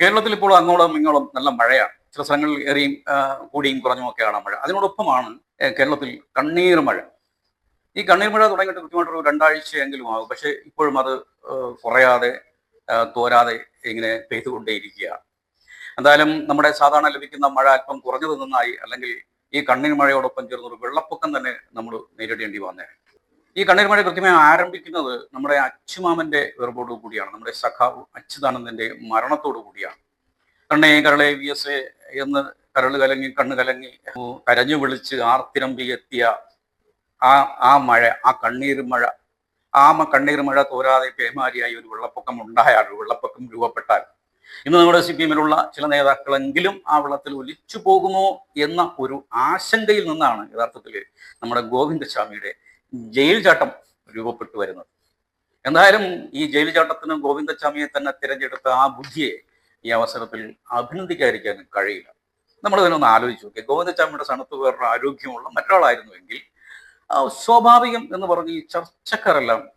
കേരളത്തിൽ ഇപ്പോൾ അങ്ങോളം ഇങ്ങോളം നല്ല മഴയാണ്. ചില സ്ഥലങ്ങളിൽ ഏറിയും കൂടിയും കുറഞ്ഞും ഒക്കെയാണ് മഴ. അതിനോടൊപ്പമാണ് കേരളത്തിൽ കണ്ണീർ മഴ. ഈ കണ്ണീർ മഴ തുടങ്ങിയിട്ട് കൃത്യമായിട്ടൊരു രണ്ടാഴ്ചയെങ്കിലും ആകും. പക്ഷേ ഇപ്പോഴും അത് കുറയാതെ തോരാതെ ഇങ്ങനെ പെയ്തുകൊണ്ടേയിരിക്കുകയാണ്. എന്തായാലും നമ്മുടെ സാധാരണ ലഭിക്കുന്ന മഴ അല്പം കുറഞ്ഞത് നന്നായി അല്ലെങ്കിൽ ഈ കണ്ണീർ മഴയോടൊപ്പം ചേർന്നൊരു വെള്ളപ്പൊക്കം തന്നെ നമ്മൾ നേരിടേണ്ടി വന്നേ ഈ കണ്ണീർമഴ കൃത്യമായി ആരംഭിക്കുന്നത് നമ്മുടെ അച്ചുമാമന്റെ വേർപോട് കൂടിയാണ്. നമ്മുടെ സഖാവ് അച്യുതാനന്ദന്റെ മരണത്തോടു കൂടിയാണ്. കണ്ണേ കരളെ വി എസ് എ എന്ന് കരൾ കലങ്ങി കണ്ണ് കലങ്ങി കരഞ്ഞു വിളിച്ച് ആർത്തിരമ്പി എത്തിയ ആ ആ മഴ ആ കണ്ണീർ മഴ ആ കണ്ണീർ മഴ തോരാതെ പേമാരിയായി ഒരു വെള്ളപ്പൊക്കം ഉണ്ടായാൽ വെള്ളപ്പൊക്കം രൂപപ്പെട്ടാൽ ഇന്ന് നമ്മുടെ സി പി എമ്മിലുള്ള ചില നേതാക്കളെങ്കിലും ആ വെള്ളത്തിൽ ഒലിച്ചു പോകുമോ എന്ന ഒരു ആശങ്കയിൽ നിന്നാണ് യഥാർത്ഥത്തിൽ നമ്മുടെ ഗോവിന്ദസ്വാമിയുടെ ജയിൽ ചട്ടം രൂപപ്പെട്ടു വരുന്നത്. എന്തായാലും ഈ ജയിൽ ചട്ടത്തിന് ഗോവിന്ദസ്വാമിയെ തന്നെ തിരഞ്ഞെടുത്ത ആ ബുദ്ധിയെ ഈ അവസരത്തിൽ അഭിനന്ദിക്കാതിരിക്കാൻ കഴിയില്ല. നമ്മൾ ഇതിനൊന്ന് ആലോചിച്ച് നോക്കി ഗോവിന്ദസ്വാമിയുടെ സ്ഥാനത്ത് വേറൊരു ആരോഗ്യമുള്ള മറ്റൊരാളായിരുന്നുവെങ്കിൽ സ്വാഭാവികം എന്ന് പറഞ്ഞ് ഈ ചർച്ചക്കാരെല്ലാം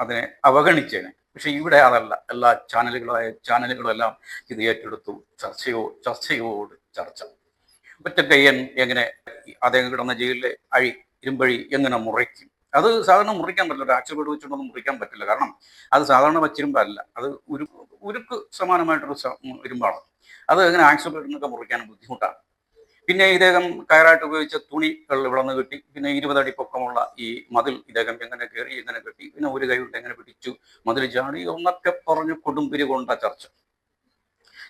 അതിനെ അവഗണിച്ചേനെ. പക്ഷെ ഇവിടെ അതല്ല. എല്ലാ ചാനലുകളായ ചാനലുകളെല്ലാം ഇത് ഏറ്റെടുത്തു. ചർച്ചയോ ചർച്ചയോട് ചർച്ച. ഒറ്റക്കയ്യൻ എങ്ങനെ അദ്ദേഹം കിടന്ന ജയിലിലെ അഴി ഇരുമ്പഴി എങ്ങനെ മുറിക്കും? അത് സാധാരണ മുറിക്കാൻ പറ്റില്ല. ഒരു ആക്സിബിഡ് വെച്ചുകൊണ്ടൊന്നും മുറിക്കാൻ പറ്റില്ല. കാരണം അത് സാധാരണ വച്ചിരുമ്പല്ല. അത് ഒരു ഉരുക്ക് സമാനമായിട്ടൊരു ഇരുമ്പാണ്. അത് എങ്ങനെ ആക്സിബിഡിനൊക്കെ മുറിക്കാൻ ബുദ്ധിമുട്ടാണ്. പിന്നെ ഇദ്ദേഹം കയറായിട്ട് ഉപയോഗിച്ച തുണികൾ ഇവിടെ നിന്ന് കിട്ടി പിന്നെ ഇരുപതടി പൊക്കമുള്ള ഈ മതിൽ ഇദ്ദേഹം എങ്ങനെ കയറി എങ്ങനെ കെട്ടി പിന്നെ ഒരു കൈ കൊണ്ട് എങ്ങനെ പിടിച്ചു മതിൽ ചാടി ഒന്നൊക്കെ പറഞ്ഞ് കൊടുമ്പിരി കൊണ്ട ചർച്ച.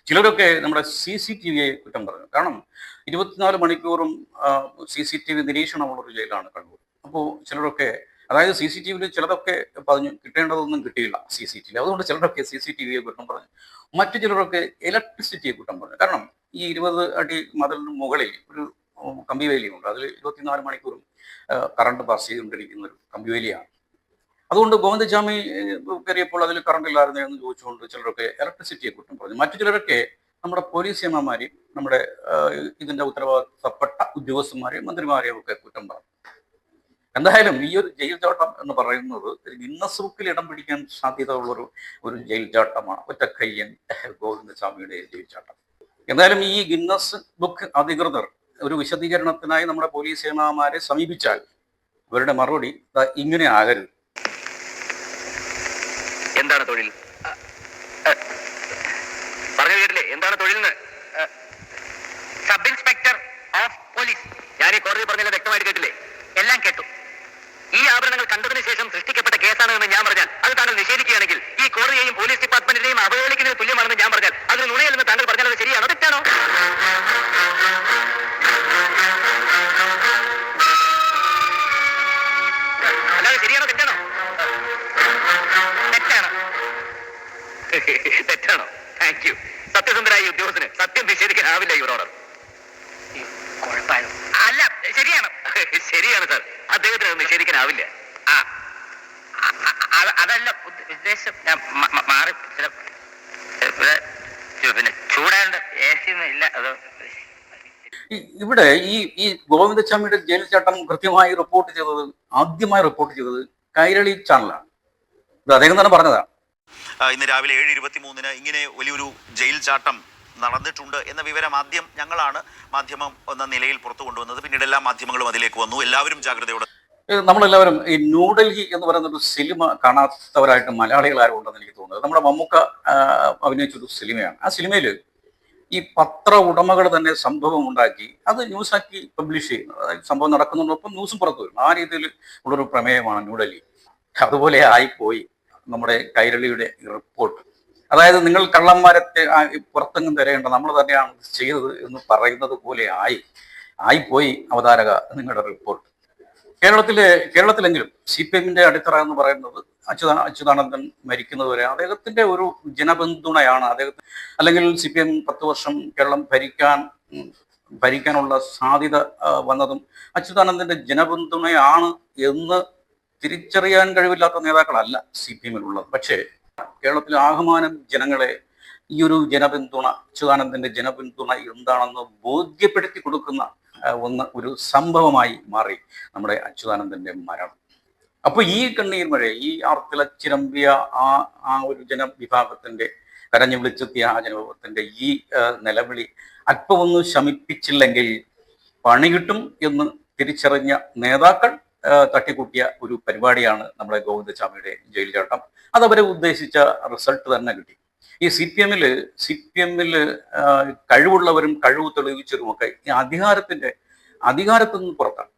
ചിലരൊക്കെ നമ്മുടെ സി സി ടി വിയെ കുറ്റം പറഞ്ഞു. കാരണം ഇരുപത്തിനാല് മണിക്കൂറും സി സി ടി വി നിരീക്ഷണമുള്ളൊരു ജയിലാണ് കണ്ണൂർ. അപ്പോൾ ചിലരൊക്കെ അതായത് സി സി ടി വിയിൽ ചിലതൊക്കെ പറഞ്ഞു കിട്ടേണ്ടതൊന്നും കിട്ടിയില്ല സി സി ടി വി. അതുകൊണ്ട് ചിലരൊക്കെ സി സി ടി വിയെ കുറ്റം പറഞ്ഞു. മറ്റു ചിലരൊക്കെ ഇലക്ട്രിസിറ്റിയെ കുറ്റം പറഞ്ഞു. കാരണം ഈ ഇരുപത് അടി മതിലിന് മുകളിൽ ഒരു കമ്പിവേലിയുണ്ട് അതിൽ ഇരുപത്തിനാല് മണിക്കൂറും കറണ്ട് പാസ് ചെയ്തുകൊണ്ടിരിക്കുന്ന ഒരു കമ്പിവേലിയാണ് അതുകൊണ്ട് ഗോവിന്ദസ്വാമി കയറിയപ്പോൾ അതിൽ കറണ്ട് ഇല്ലായിരുന്നു എന്ന് ചോദിച്ചുകൊണ്ട് ചിലരൊക്കെ ഇലക്ട്രിസിറ്റിയെ കുറ്റം പറഞ്ഞു. മറ്റു ചിലരൊക്കെ നമ്മുടെ പോലീസ് എമ്മമാരെയും നമ്മുടെ ഇതിന്റെ ഉത്തരവാദിത്തപ്പെട്ട ഉദ്യോഗസ്ഥന്മാരെയും മന്ത്രിമാരെയും ഒക്കെ കുറ്റം പറഞ്ഞു. എന്തായാലും ഈ ഒരു ജയിൽ ചാട്ടം എന്ന് പറയുന്നത് ഗിന്നസ് ബുക്കിൽ ഇടം പിടിക്കാൻ സാധ്യത ഉള്ളൊരു ഒരു ജയിൽ ചാട്ടമാണ് ഒറ്റക്കയ്യൻ ഗോവിന്ദസ്വാമിയുടെ ജയിൽ ചാട്ടം എന്തായാലും ഈ ഗിന്നസ് ബുക്ക് അധികൃതർ ഒരു വിശദീകരണത്തിനായി നമ്മുടെ പോലീസ് സേനാമാരെ സമീപിച്ചാൽ അവരുടെ മറുപടി ഇങ്ങനെ ആകരുത്. എന്താണ് തൊഴിൽ? അത് നിഷേധിക്കാനാവില്ല. അതല്ല ഉദ്ദ- ഉദ്ദേശം. ഞാൻ മാറി ചില ഇവിടെ ചു- പിന്നെ ചൂടാണ്ട് എ സി ഒന്നും ഇല്ല. അത് ഇവിടെ ഈ ഈ ഗോവിന്ദസ്വാമിയുടെ ജയിൽ ചട്ടം കൃത്യമായി റിപ്പോർട്ട് ചെയ്തത് ആദ്യമായി റിപ്പോർട്ട് ചെയ്തത് കൈരളി ചാനലാണ്. ഇത് അദ്ദേഹം തന്നെ പറഞ്ഞതാണ് ഇന്ന് രാവിലെ ഏഴ് ഇരുപത്തി മൂന്നിന് ഇങ്ങനെ വലിയൊരു ജയിൽ ചാട്ടം നടന്നിട്ടുണ്ട് എന്ന വിവരം ആദ്യം ഞങ്ങളാണ് മാധ്യമം എന്ന നിലയിൽ പുറത്തു കൊണ്ടുവന്നത് പിന്നീട് എല്ലാ മാധ്യമങ്ങളും അതിലേക്ക് വന്നു. എല്ലാവരും ജാഗ്രതയോടെ നമ്മളെല്ലാവരും ഈ ന്യൂഡൽഹി എന്ന് പറയുന്ന ഒരു സിനിമ കാണാത്തവരായിട്ട് മലയാളികൾ ആരും ഉണ്ടെന്ന് എനിക്ക് തോന്നുന്നത് നമ്മുടെ മമ്മൂക്ക അഭിനയിച്ചൊരു സിനിമയാണ്. ആ സിനിമയിൽ ഈ പത്ര ഉടമകൾ തന്നെ സംഭവം ഉണ്ടാക്കി അത് ന്യൂസാക്കി പബ്ലിഷ് ചെയ്യുന്നത് അതായത് സംഭവം നടക്കുന്നതോടൊപ്പം ന്യൂസും പുറത്തു വരും. ആ രീതിയിൽ ഉള്ളൊരു പ്രമേയമാണ് ന്യൂഡൽഹി അതുപോലെ ആയിപ്പോയി നമ്മുടെ കൈരളിയുടെ റിപ്പോർട്ട്. അതായത് നിങ്ങൾ കള്ളന്മാരെ പുറത്തെങ്ങും തരേണ്ട നമ്മൾ തന്നെയാണ് ചെയ്തത് എന്ന് പറയുന്നത് പോലെ ആയി ആയിപ്പോയി അവതാരക നിങ്ങളുടെ റിപ്പോർട്ട്. കേരളത്തിലെ കേരളത്തിലെങ്കിലും സി പി എമ്മിന്റെ അടിത്തറ എന്ന് പറയുന്നത് അച്യുത അച്യുതാനന്ദൻ മരിക്കുന്നതുവരെ അദ്ദേഹത്തിന്റെ ഒരു ജനപിന്തുണയാണ്. അദ്ദേഹത്തിന് അല്ലെങ്കിൽ സി പി എം പത്ത് വർഷം കേരളം ഭരിക്കാൻ ഭരിക്കാനുള്ള സാധ്യത വന്നതും അച്യുതാനന്ദന്റെ ജനപിന്തുണയാണ് എന്ന് തിരിച്ചറിയാൻ കഴിവില്ലാത്ത നേതാക്കളല്ല സി പി എമ്മിലുള്ളത് പക്ഷേ കേരളത്തിലെ ആഹ്വാനം ജനങ്ങളെ ഈ ഒരു ജനപിന്തുണ അച്യുതാനന്ദന്റെ ജനപിന്തുണ എന്താണെന്ന് ബോധ്യപ്പെടുത്തി കൊടുക്കുന്ന ഒന്ന് ഒരു സംഭവമായി മാറി നമ്മുടെ അച്യുതാനന്ദന്റെ മരണം. അപ്പൊ ഈ കണ്ണീർ മഴ ഈ ആർത്തിളച്ചിരമ്പിയ ആ ആ ഒരു ജനവിഭാഗത്തിന്റെ കരഞ്ഞു വിളിച്ചെത്തിയ ആ ജനവിഭാഗത്തിന്റെ ഈ നിലവിളി അല്പമൊന്നും ശമിപ്പിച്ചില്ലെങ്കിൽ പണി കിട്ടും എന്ന് തിരിച്ചറിഞ്ഞ നേതാക്കൾ തട്ടിക്കൂട്ടിയ ഒരു പരിപാടിയാണ് നമ്മുടെ ഗോവിന്ദസ്വാമിയുടെ ജയിൽ ചാട്ടം അതവരെ ഉദ്ദേശിച്ച റിസൾട്ട് തന്നെ കിട്ടി. ഈ സി പി എമ്മിൽ സി പി എമ്മിൽ കഴിവുള്ളവരും കഴിവ് തെളിയിച്ചവരും ഒക്കെ ഈ അധികാരത്തിന്റെ അധികാരത്തിൽ നിന്ന് പുറത്താണ്.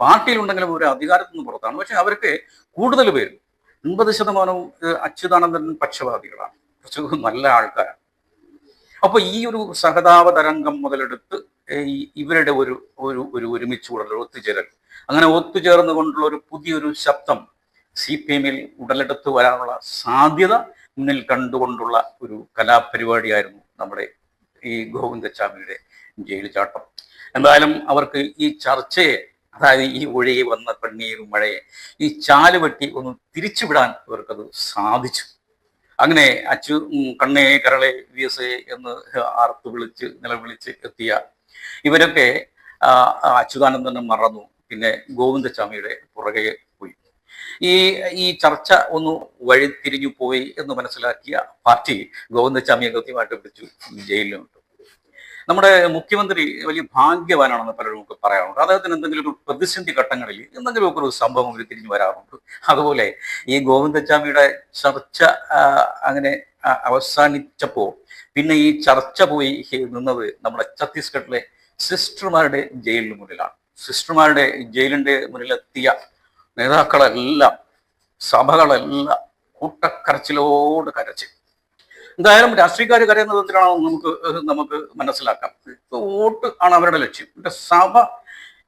പാർട്ടിയിലുണ്ടെങ്കിലും ഒരു അധികാരത്തിൽ നിന്ന് പുറത്താണ്. പക്ഷെ അവർക്ക് കൂടുതൽ പേരും എൺപത് ശതമാനവും അച്യുതാനന്ദൻ പക്ഷപാതികളാണ് കുറച്ച് നല്ല ആൾക്കാരാണ്. അപ്പൊ ഈ ഒരു സഹതാപ തരംഗം മുതലെടുത്ത് ഇവരുടെ ഒരു ഒരു ഒരു ഒരുമിച്ച് കൂടൽ ഒത്തുചേരൽ. അങ്ങനെ ഒത്തുചേർന്നുകൊണ്ടുള്ള ഒരു പുതിയൊരു ശബ്ദം സി പി എമ്മിൽ ഉടലെടുത്ത് വരാനുള്ള സാധ്യത മുന്നിൽ കണ്ടുകൊണ്ടുള്ള ഒരു കലാപരിപാടിയായിരുന്നു നമ്മുടെ ഈ ഗോവിന്ദസ്വാമിയുടെ ജയിൽ ചാട്ടം എന്തായാലും അവർക്ക് ഈ ചർച്ചയെ അതായത് ഈ ഒഴുകി വന്ന പെണ്ണീരും മഴയെ ഈ ചാൽ വെട്ടി ഒന്ന് തിരിച്ചുവിടാൻ ഇവർക്കത് സാധിച്ചു. അങ്ങനെ അച്ചു കണ്ണേ കരളെ വി എസ് എ എന്ന് ആർത്ത് വിളിച്ച് നിലവിളിച്ച് എത്തിയ ഇവരൊക്കെ അച്യുതാനന്ദനെ മറന്നു. പിന്നെ ഗോവിന്ദസ്വാമിയുടെ പുറകെ ഈ ഈ ചർച്ച ഒന്ന് വഴിതിരിഞ്ഞു പോയി എന്ന് മനസ്സിലാക്കിയ പാർട്ടി ഗോവിന്ദസ്വാമിയെ കൃത്യമായിട്ട് പിടിച്ചു ജയിലിലുണ്ട്. നമ്മുടെ മുഖ്യമന്ത്രി വലിയ ഭാഗ്യവാനാണെന്ന് പലരും ഒക്കെ പറയാറുണ്ട്. അദ്ദേഹത്തിന് എന്തെങ്കിലും ഒരു പ്രതിസന്ധി ഘട്ടങ്ങളിൽ എന്തെങ്കിലുമൊക്കെ ഒരു സംഭവം ഒരു തിരിഞ്ഞു വരാറുണ്ട്. അതുപോലെ ഈ ഗോവിന്ദസ്വാമിയുടെ ചർച്ച അങ്ങനെ അവസാനിച്ചപ്പോൾ അവസാനിച്ചപ്പോ പിന്നെ ഈ ചർച്ച പോയി നിന്നത് നമ്മുടെ ഛത്തീസ്ഗഡിലെ സിസ്റ്റർമാരുടെ ജയിലിന് മുന്നിലാണ്. സിസ്റ്റർമാരുടെ ജയിലിന്റെ മുന്നിലെത്തിയ നേതാക്കളെല്ലാം സഭകളെല്ലാം കൂട്ടക്കരച്ചിലോട് കരച്ച്. എന്തായാലും രാഷ്ട്രീയക്കാർ കരയുന്നത് എന്തിനാണെന്ന് നമുക്ക് നമുക്ക് മനസ്സിലാക്കാം. വോട്ട് ആണ് അവരുടെ ലക്ഷ്യം. പക്ഷെ സഭ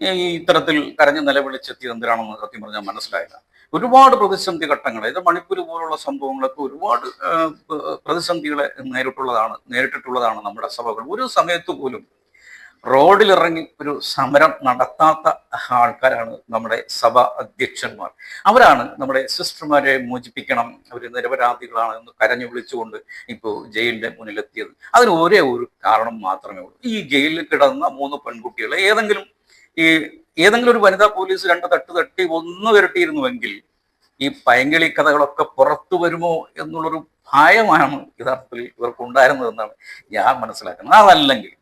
ഈ ഇത്തരത്തിൽ കരഞ്ഞ് നിലവിളിച്ചെത്തിയത് എന്തിനാണെന്ന് സത്യം പറഞ്ഞാൽ മനസ്സിലായില്ല. ഒരുപാട് പ്രതിസന്ധി ഘട്ടങ്ങൾ ഇത് മണിപ്പൂർ പോലുള്ള സംഭവങ്ങളൊക്കെ ഒരുപാട് പ്രതിസന്ധികളെ നേരിട്ടുള്ളതാണ് നേരിട്ടിട്ടുള്ളതാണ് നമ്മുടെ സഭകൾ. ഒരു സമയത്ത് പോലും റോഡിലിറങ്ങി ഒരു സമരം നടത്താത്ത ആൾക്കാരാണ് നമ്മുടെ സഭ അധ്യക്ഷന്മാർ. അവരാണ് നമ്മുടെ സിസ്റ്റർമാരെ മോചിപ്പിക്കണം. അവർ നിരപരാധികളാണ് എന്ന് കരഞ്ഞു വിളിച്ചുകൊണ്ട് ഇപ്പോൾ ജയിലിന്റെ മുന്നിലെത്തിയത്. അതിന് ഒരേ ഒരു കാരണം മാത്രമേ ഉള്ളൂ. ഈ ജയിലിൽ കിടന്ന മൂന്ന് പെൺകുട്ടികളെ ഏതെങ്കിലും ഈ ഏതെങ്കിലും ഒരു വനിതാ പോലീസ് രണ്ട് തട്ട് തട്ടി ഒന്ന് വരട്ടിയിരുന്നുവെങ്കിൽ ഈ പയങ്കിളി കഥകളൊക്കെ പുറത്തു വരുമോ എന്നുള്ളൊരു ഭയമാണ് യഥാർത്ഥത്തിൽ ഇവർക്ക് ഉണ്ടായിരുന്നതെന്നാണ് ഞാൻ മനസ്സിലാക്കുന്നത്. അതല്ലെങ്കിൽ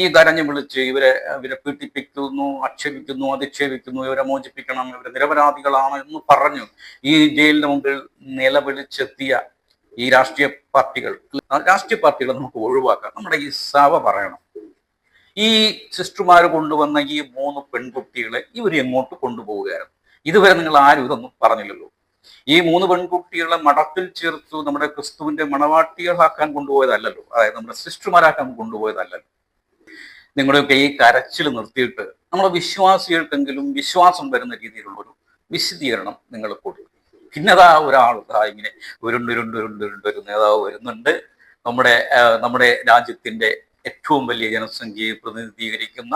ഈ കരഞ്ഞു വിളിച്ച് ഇവരെ ഇവരെ പീഡിപ്പിക്കുന്നു ആക്ഷേപിക്കുന്നു അധിക്ഷേപിക്കുന്നു ഇവരെ മോചിപ്പിക്കണം ഇവരെ നിരപരാധികളാണ് എന്ന് പറഞ്ഞു ഈ ജയിലിന് മുമ്പിൽ നിലവിളിച്ചെത്തിയ ഈ രാഷ്ട്രീയ പാർട്ടികൾ. രാഷ്ട്രീയ പാർട്ടികൾ നമുക്ക് ഒഴിവാക്കാം. നമ്മുടെ ഈ സഭ പറയണം. ഈ സിസ്റ്റർമാർ കൊണ്ടുവന്ന ഈ മൂന്ന് പെൺകുട്ടികളെ ഇവർ എങ്ങോട്ട് കൊണ്ടുപോവുകയായിരുന്നു? ഇതുവരെ നിങ്ങൾ ആരും ഇതൊന്നും പറഞ്ഞില്ലല്ലോ. ഈ മൂന്ന് പെൺകുട്ടികളെ മഠത്തിൽ ചേർത്തു നമ്മുടെ ക്രിസ്തുവിന്റെ മണവാട്ടികളാക്കാൻ കൊണ്ടുപോയതല്ലല്ലോ. അതായത് നമ്മുടെ സിസ്റ്റർമാരാക്കാൻ കൊണ്ടുപോയതല്ലല്ലോ. നിങ്ങളുടെയൊക്കെ ഈ കരച്ചിൽ നിർത്തിയിട്ട് നമ്മുടെ വിശ്വാസികൾക്കെങ്കിലും വിശ്വാസം വരുന്ന രീതിയിലുള്ള ഒരു വിശദീകരണം നിങ്ങൾ കൊടുക്കും പിന്നതാ ഒരാൾ ഇങ്ങനെ ഉരുണ്ടുരുണ്ട് ഉരുണ്ടുരുണ്ട് ഒരു നേതാവ് വരുന്നുണ്ട്. നമ്മുടെ നമ്മുടെ രാജ്യത്തിന്റെ ഏറ്റവും വലിയ ജനസംഖ്യയെ പ്രതിനിധീകരിക്കുന്ന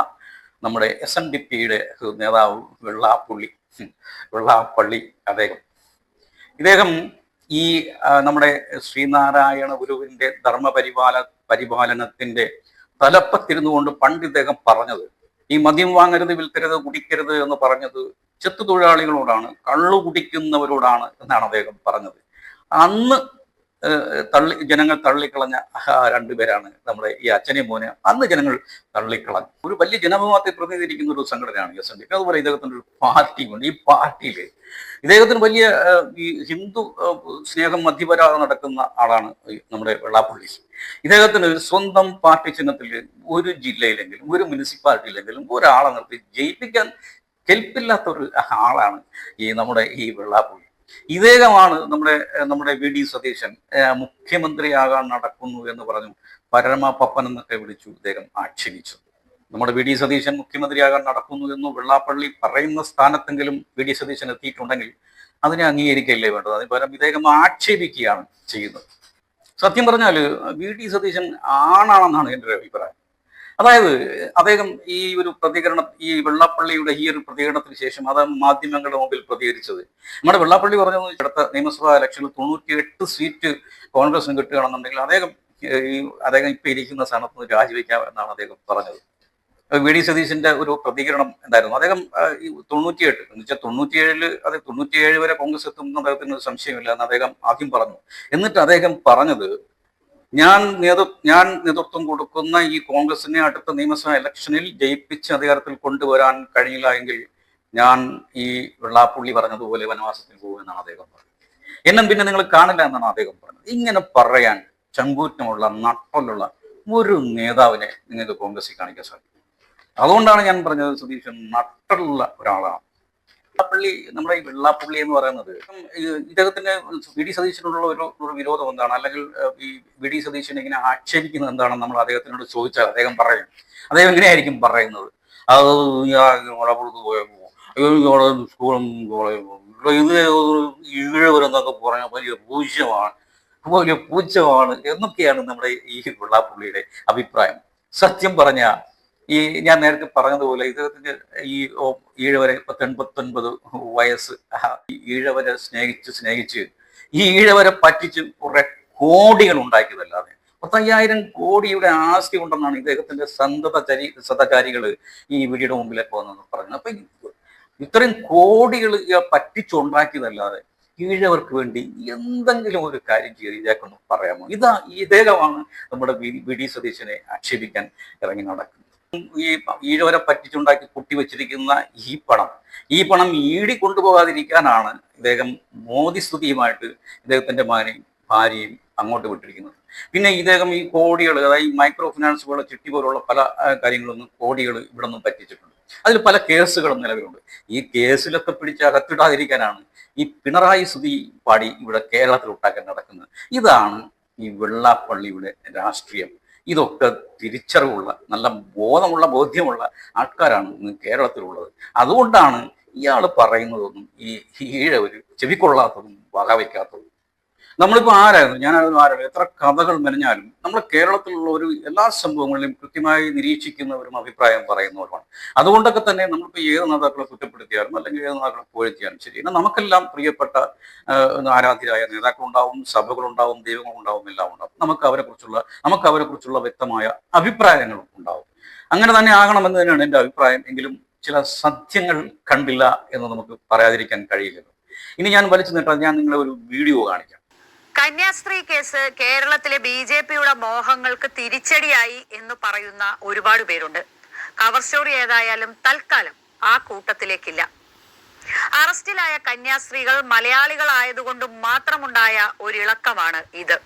നമ്മുടെ എസ് എൻ ഡി പിയുടെ നേതാവ് വെള്ളാപ്പള്ളി. വെള്ളാപ്പള്ളി അദ്ദേഹം. ഇദ്ദേഹം ഈ നമ്മുടെ ശ്രീനാരായണ ഗുരുവിന്റെ ധർമ്മപരിപാല പരിപാലനത്തിന്റെ തലപ്പത്തിരുന്നു കൊണ്ട് പണ്ട് ഇദ്ദേഹം പറഞ്ഞത് ഈ മദ്യം വാങ്ങരുത് വിൽക്കരുത് കുടിക്കരുത് എന്ന് പറഞ്ഞത് ചെത്തു തൊഴിലാളികളോടാണ് കള്ളു കുടിക്കുന്നവരോടാണ് എന്നാണ് അദ്ദേഹം പറഞ്ഞത്. അന്ന് തള്ളി ജനങ്ങൾ തള്ളിക്കളഞ്ഞ രണ്ടുപേരാണ് നമ്മുടെ ഈ അച്ഛനെയും മോനെ അന്ന് ജനങ്ങൾ തള്ളിക്കളഞ്ഞു. ഒരു വലിയ ജനവിഭാഗത്തെ പ്രതിനിധീകരിക്കുന്ന ഒരു സംഘടനയാണ് എസ് എൻ ഡി അതുപോലെ ഇദ്ദേഹത്തിന്റെ ഒരു പാർട്ടിയുണ്ട്. ഈ പാർട്ടിയിൽ ഇദ്ദേഹത്തിന് വലിയ ഈ ഹിന്ദു സ്നേഹം മധ്യപരാതെ നടക്കുന്ന ആളാണ് നമ്മുടെ വെള്ളാപ്പള്ളി. ഇദ്ദേഹത്തിന് സ്വന്തം പാർട്ടി ചിഹ്നത്തിൽ ഒരു ജില്ലയിലെങ്കിലും ഒരു മുനിസിപ്പാലിറ്റിയിലെങ്കിലും ഒരാളെ നിർത്തി ജയിപ്പിക്കാൻ കെൽപ്പില്ലാത്ത ഒരു ആളാണ് ഈ നമ്മുടെ ഈ വെള്ളാപ്പള്ളി. ഇദ്ദേഹമാണ് നമ്മുടെ നമ്മുടെ വി ഡി സതീശൻ മുഖ്യമന്ത്രിയാകാൻ നടക്കുന്നു എന്ന് പറഞ്ഞു പരമ പപ്പൻ എന്നൊക്കെ വിളിച്ചു ഇദ്ദേഹം ആക്ഷേപിച്ചു നമ്മുടെ വി ഡി സതീശൻ മുഖ്യമന്ത്രിയാകാൻ നടക്കുന്നു എന്ന് വെള്ളാപ്പള്ളി പറയുന്ന സ്ഥാനത്തെങ്കിലും വി ഡി സതീശൻ എത്തിയിട്ടുണ്ടെങ്കിൽ അതിനെ അംഗീകരിക്കല്ലേ വേണ്ടത്? അതിന് പകരം ഇദ്ദേഹം ആക്ഷേപിക്കുകയാണ് ചെയ്യുന്നത്. സത്യം പറഞ്ഞാൽ വി ഡി സതീശൻ ആണാണെന്നാണ് എന്റെ ഒരു അഭിപ്രായം. അതായത് അദ്ദേഹം ഈ ഒരു പ്രതികരണം ഈ വെള്ളാപ്പള്ളിയുടെ ഈ ഒരു പ്രതികരണത്തിന് ശേഷം അത് മാധ്യമങ്ങളുടെ മുമ്പിൽ പ്രതികരിച്ചത്. നമ്മുടെ വെള്ളാപ്പള്ളി പറഞ്ഞത് അടുത്ത നിയമസഭാ ഇലക്ഷനിൽ തൊണ്ണൂറ്റി എട്ട് സീറ്റ് കോൺഗ്രസിന് കിട്ടുകയാണെന്നുണ്ടെങ്കിൽ അദ്ദേഹം ഈ അദ്ദേഹം ഇപ്പൊ ഇരിക്കുന്ന സ്ഥാനത്ത് നിന്ന് രാജിവെക്കാം എന്നാണ് അദ്ദേഹം പറഞ്ഞത്. വി ഡി സതീശിന്റെ ഒരു പ്രതികരണം എന്തായിരുന്നു? അദ്ദേഹം ഈ തൊണ്ണൂറ്റിയെട്ട് എന്ന് വെച്ചാൽ തൊണ്ണൂറ്റിയേഴിൽ അത് തൊണ്ണൂറ്റിയേഴ് വരെ കോൺഗ്രസ് എത്തുമെന്ന് അദ്ദേഹത്തിന് സംശയമില്ല എന്ന് അദ്ദേഹം ആദ്യം പറഞ്ഞു. എന്നിട്ട് അദ്ദേഹം പറഞ്ഞത് ഞാൻ നേതൃ ഞാൻ നേതൃത്വം കൊടുക്കുന്ന ഈ കോൺഗ്രസിനെ അടുത്ത നിയമസഭാ ഇലക്ഷനിൽ ജയിപ്പിച്ച് അധികാരത്തിൽ കൊണ്ടുവരാൻ കഴിയില്ല എങ്കിൽ ഞാൻ ഈ വെള്ളാപ്പുള്ളി പറഞ്ഞതുപോലെ വനവാസത്തിൽ പോകുമെന്നാണ് അദ്ദേഹം പറഞ്ഞത്. എന്നും പിന്നെ നിങ്ങൾ കാണില്ല എന്നാണ് അദ്ദേഹം പറഞ്ഞത്. ഇങ്ങനെ പറയാൻ ചങ്കൂറ്റമുള്ള നട്ടലുള്ള ഒരു നേതാവിനെ നിങ്ങൾക്ക് കോൺഗ്രസിൽ കാണിക്കാൻ സാധിക്കും. അതുകൊണ്ടാണ് ഞാൻ പറഞ്ഞത് സുധീഷൻ നട്ടുള്ള ഒരാളാണ്. വെള്ളാപ്പള്ളി നമ്മുടെ ഈ വെള്ളാപ്പള്ളി എന്ന് പറയുന്നത് ഇദ്ദേഹത്തിന് വി ഡി സതീശനോടുള്ള ഒരു ഒരു വിരോധം എന്താണ്? അല്ലെങ്കിൽ ഈ വി ഡി സതീശനെ ഇങ്ങനെ ആക്ഷേപിക്കുന്നത് എന്താണെന്ന് നമ്മൾ അദ്ദേഹത്തിനോട് ചോദിച്ചാൽ അദ്ദേഹം പറയും. അദ്ദേഹം എങ്ങനെയായിരിക്കും പറയുന്നത്? അത് വളപ്പുറത്ത് പോയപ്പോ സ്കൂളും ഇത് ഈഴവരെന്നൊക്കെ പറഞ്ഞ വലിയ പൂജ്യമാണ് വലിയ പൂജ്യമാണ് എന്നൊക്കെയാണ് നമ്മുടെ ഈ വെള്ളാപ്പള്ളിയുടെ അഭിപ്രായം. സത്യം പറഞ്ഞ ഈ ഞാൻ നേരത്തെ പറഞ്ഞതുപോലെ ഇദ്ദേഹത്തിന്റെ ഈ ഈഴവരെ പത്തൊൻപത്തൊൻപത് വയസ്സ് ഈഴവരെ സ്നേഹിച്ച് സ്നേഹിച്ച് ഈ ഈഴവരെ പറ്റിച്ച് കുറെ കോടികൾ ഉണ്ടാക്കിയതല്ലാതെ പത്തയ്യായിരം കോടിയുടെ ആസ്തി ഉണ്ടെന്നാണ് ഇദ്ദേഹത്തിന്റെ സന്തത ചരി സതചാരികൾ ഈ വീടിയുടെ മുമ്പിലേക്ക് വന്നെന്ന് പറഞ്ഞത്. അപ്പൊ ഇത്രയും കോടികൾ പറ്റിച്ചുണ്ടാക്കിയതല്ലാതെ ഈഴവർക്ക് വേണ്ടി എന്തെങ്കിലും ഒരു കാര്യം ചെയ്ത് ഇതേക്കൊന്ന് പറയാമോ? ഇതാ ഇദ്ദേഹമാണ് നമ്മുടെ വി. ഡി. സതീശനെ ആക്ഷേപിക്കാൻ ഇറങ്ങി നടക്കുന്നത്. ഈ ഈഴവരെ പറ്റിച്ചുണ്ടാക്കി കുട്ടി വെച്ചിരിക്കുന്ന ഈ പണം. ഈ പണം ഈടി കൊണ്ടുപോകാതിരിക്കാനാണ് ഇദ്ദേഹം മോദി സ്തുതിയുമായിട്ട് ഇദ്ദേഹത്തിന്റെ മകനെയും ഭാര്യയും അങ്ങോട്ട് വിട്ടിരിക്കുന്നത്. പിന്നെ ഇദ്ദേഹം ഈ കോടികൾ അതായത് ഈ മൈക്രോ ഫിനാൻസ് പോലുള്ള ചിട്ടി പോലുള്ള പല കാര്യങ്ങളൊന്നും കോടികൾ ഇവിടെ നിന്നും പറ്റിച്ചിട്ടുണ്ട്. അതിൽ പല കേസുകളും നിലവിലുണ്ട്. ഈ കേസിലൊക്കെ പിടിച്ച് അകത്തിടാതിരിക്കാനാണ് ഈ പിണറായി സ്തുതി പാടി ഇവിടെ കേരളത്തിൽ ഉണ്ടാക്കാൻ നടക്കുന്നത്. ഇതാണ് ഈ വെള്ളാപ്പള്ളിയുടെ രാഷ്ട്രീയം. ഇതൊക്കെ തിരിച്ചറിവുള്ള നല്ല ബോധമുള്ള ബോധ്യമുള്ള ആൾക്കാരാണ് ഇന്ന് കേരളത്തിലുള്ളത്. അതുകൊണ്ടാണ് ഇയാൾ പറയുന്നതൊന്നും ഈ ഈഴ ഒരു ചെവിക്കൊള്ളാത്തതും വകവയ്ക്കാത്തതും നമ്മളിപ്പോ ആരായിരുന്നു? ഞാനായിരുന്നു ആരായിരുന്നു എത്ര കഥകൾ മെനഞ്ഞാലും നമ്മൾ കേരളത്തിലുള്ള ഒരു എല്ലാ സംഭവങ്ങളിലും കൃത്യമായി നിരീക്ഷിക്കുന്നവരും അഭിപ്രായം പറയുന്നവരുമാണ് അതുകൊണ്ടൊക്കെ തന്നെ നമ്മളിപ്പോൾ ഏത് നേതാക്കളെ കുറ്റപ്പെടുത്തിയാലും അല്ലെങ്കിൽ ഏത് നേതാക്കളെ പുകഴ്ത്തിയാലും ശരി എന്നാൽ നമുക്കെല്ലാം പ്രിയപ്പെട്ട ആരാധ്യരായ നേതാക്കളുണ്ടാവും സഭകളുണ്ടാവും ദൈവങ്ങളുണ്ടാവും എല്ലാം ഉണ്ടാവും. നമുക്ക് അവരെ കുറിച്ചുള്ള നമുക്ക് അവരെ കുറിച്ചുള്ള വ്യക്തമായ അഭിപ്രായങ്ങളും ഉണ്ടാവും. അങ്ങനെ തന്നെ ആകണമെന്ന് തന്നെയാണ് എന്റെ അഭിപ്രായം. എങ്കിലും ചില സത്യങ്ങൾ കണ്ടില്ല എന്ന് നമുക്ക് പറയാതിരിക്കാൻ കഴിയില്ലല്ലോ. ഇനി ഞാൻ വലിച്ചു നീട്ടാൻ ഞാൻ നിങ്ങളെ ഒരു വീഡിയോ കാണിക്കാം. കന്യാസ്ത്രീ കേസ് കേരളത്തിലെ ബി ജെ പിയുടെ മോഹങ്ങൾക്ക് തിരിച്ചടിയായി എന്ന് പറയുന്ന ഒരുപാട് പേരുണ്ട്. കവർ സ്റ്റോറി ഏതായാലും തൽക്കാലം ആ കൂട്ടത്തിലേക്കില്ല. അറസ്റ്റിലായ കന്യാസ്ത്രീകൾ മലയാളികളായതുകൊണ്ട് മാത്രമുണ്ടായ ഒരിളക്കമാണ് ഇത്.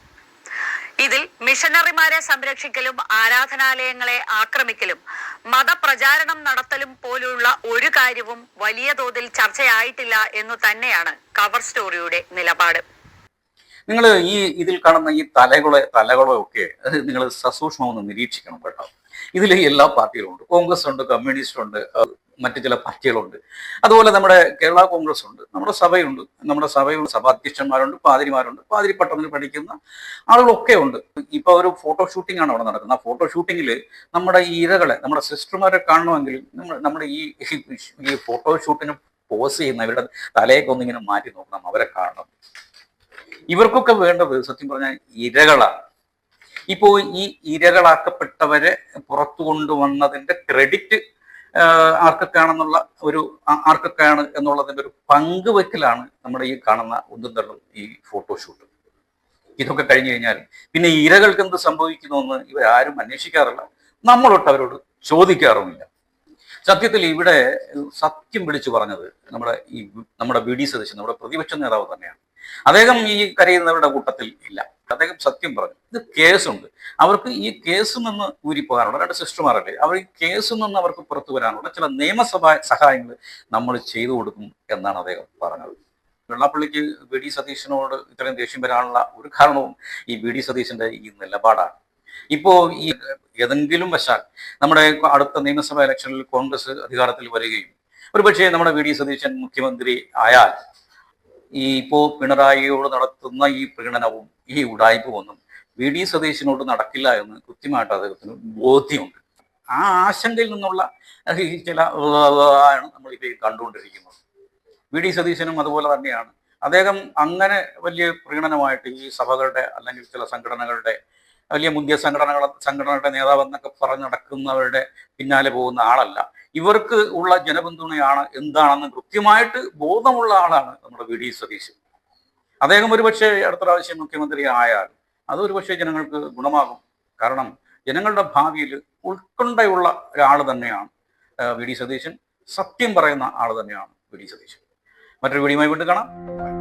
ഇതിൽ മിഷനറിമാരെ സംരക്ഷിക്കലും ആരാധനാലയങ്ങളെ ആക്രമിക്കലും മതപ്രചാരണം നടത്തലും പോലുള്ള ഒരു കാര്യവും വലിയ തോതിൽ ചർച്ചയായിട്ടില്ല എന്നു തന്നെയാണ് കവർ സ്റ്റോറിയുടെ നിലപാട്. നിങ്ങൾ ഈ ഇതിൽ കാണുന്ന ഈ തലകളെ തലകളെ ഒക്കെ നിങ്ങൾ സസൂക്ഷ്മം ഒന്ന് നിരീക്ഷിക്കണം കേട്ടോ. ഇതിൽ എല്ലാ പാർട്ടികളും ഉണ്ട് കോൺഗ്രസ് ഉണ്ട് കമ്മ്യൂണിസ്റ്റ് ഉണ്ട് മറ്റു ചില പാർട്ടികളുണ്ട്. അതുപോലെ നമ്മുടെ കേരള കോൺഗ്രസ് ഉണ്ട് നമ്മുടെ സഭയുണ്ട്. നമ്മുടെ സഭയുണ്ട് സഭാധ്യക്ഷന്മാരുണ്ട് പാതിരിമാരുണ്ട്. പാതിരി പട്ടണത്തിൽ പഠിക്കുന്ന ആളുകളൊക്കെ ഉണ്ട്. ഇപ്പൊ ഒരു ഫോട്ടോ ഷൂട്ടിംഗ് ആണ് അവിടെ നടക്കുന്നത്. ആ ഫോട്ടോ ഷൂട്ടിങ്ങിൽ നമ്മുടെ ഈ ഇരകളെ നമ്മുടെ സിസ്റ്റർമാരെ കാണണമെങ്കിൽ നമ്മൾ നമ്മുടെ ഈ ഈ ഫോട്ടോ ഷൂട്ടിന് പോസ് ചെയ്യുന്ന ഇവരുടെ തലയൊക്കെ ഒന്നിങ്ങനെ മാറ്റി നോക്കണം അവരെ കാണണം. ഇവർക്കൊക്കെ വേണ്ടത് സത്യം പറഞ്ഞാൽ ഇരകളാണ്. ഇപ്പോൾ ഈ ഇരകളാക്കപ്പെട്ടവരെ പുറത്തു കൊണ്ടുവന്നതിന്റെ ക്രെഡിറ്റ് ആർക്കൊക്കെയാണെന്നുള്ള ഒരു ആർക്കൊക്കെയാണ് എന്നുള്ളതിന്റെ ഒരു പങ്കുവെക്കലാണ് നമ്മുടെ ഈ കാണുന്ന ഒന്നും തള്ളും ഈ ഫോട്ടോഷൂട്ട് ഇതൊക്കെ കഴിഞ്ഞു കഴിഞ്ഞാൽ പിന്നെ ഇരകൾക്ക് എന്ത് സംഭവിക്കുന്നു എന്ന് ഇവരാരും അന്വേഷിക്കാറില്ല. നമ്മളൊട്ട് അവരോട് ചോദിക്കാറുമില്ല. സത്യത്തിൽ ഇവിടെ സത്യം വിളിച്ചു പറഞ്ഞത് നമ്മുടെ ഈ നമ്മുടെ വി ഡി സതീശൻ നമ്മുടെ പ്രതിപക്ഷ നേതാവ് തന്നെയാണ്. അദ്ദേഹം ഈ കരയുന്നവരുടെ കൂട്ടത്തിൽ ഇല്ല. അദ്ദേഹം സത്യം പറഞ്ഞു. ഇത് കേസുണ്ട്. അവർക്ക് ഈ കേസിൽ നിന്ന് ഊരിപ്പോകാനുള്ള രണ്ട് സിസ്റ്റർമാരല്ലേ? അവർ ഈ കേസ് നിന്ന് അവർക്ക് പുറത്തു വരാനുള്ള ചില നിയമസഭാ സഹായങ്ങൾ നമ്മൾ ചെയ്തു കൊടുക്കും എന്നാണ് അദ്ദേഹം പറഞ്ഞത്. വെള്ളാപ്പള്ളിക്ക് വി. ഡി. സതീശനോട് ഇത്രയും ദേഷ്യം വരാനുള്ള ഒരു കാരണവും ഈ വി. ഡി. സതീശന്റെ ഈ നിലപാടാണ്. ഇപ്പോ ഈ ഏതെങ്കിലും വശാൽ നമ്മുടെ അടുത്ത നിയമസഭാ ഇലക്ഷനിൽ കോൺഗ്രസ് അധികാരത്തിൽ വരികയും ഒരുപക്ഷെ നമ്മുടെ വി. ഡി. സതീശൻ മുഖ്യമന്ത്രി ആയാൽ ഈ ഇപ്പോ പിണറായിയോട് നടത്തുന്ന ഈ പ്രീണനവും ഈ ഉടായ്പും ഒന്നും വി ഡി സതീശനോട് നടക്കില്ല എന്ന് കൃത്യമായിട്ട് അദ്ദേഹത്തിന് ബോധ്യമുണ്ട്. ആ ആശങ്കയിൽ നിന്നുള്ള ചില ആണ് നമ്മളിപ്പോൾ കണ്ടുകൊണ്ടിരിക്കുന്നത്. വി ഡി സതീശനും അതുപോലെ തന്നെയാണ്. അദ്ദേഹം അങ്ങനെ വലിയ പ്രീണനമായിട്ട് ഈ സഭകളുടെ അല്ലെങ്കിൽ ചില സംഘടനകളുടെ വലിയ മുന്തിയ സംഘടനകളെ സംഘടനകളുടെ നേതാവ് എന്നൊക്കെ പറഞ്ഞ് നടക്കുന്നവരുടെ പിന്നാലെ പോകുന്ന ആളല്ല. ഇവർക്ക് ഉള്ള ജനപിന്തുണയാണ് എന്താണെന്ന് കൃത്യമായിട്ട് ബോധമുള്ള ആളാണ് നമ്മുടെ വി ഡി സതീശൻ. അദ്ദേഹം ഒരുപക്ഷെ അടുത്ത പ്രാവശ്യം മുഖ്യമന്ത്രി ആയാൽ അത് ഒരുപക്ഷെ ജനങ്ങൾക്ക് ഗുണമാകും. കാരണം ജനങ്ങളുടെ ഭാവിയിൽ ഉൾക്കൊണ്ടയുള്ള ഒരാൾ തന്നെയാണ് വി ഡി സതീശൻ. സത്യം പറയുന്ന ആൾ തന്നെയാണ് വി ഡി സതീശൻ. മറ്റൊരു വീഡിയോ വീണ്ടും കാണാം.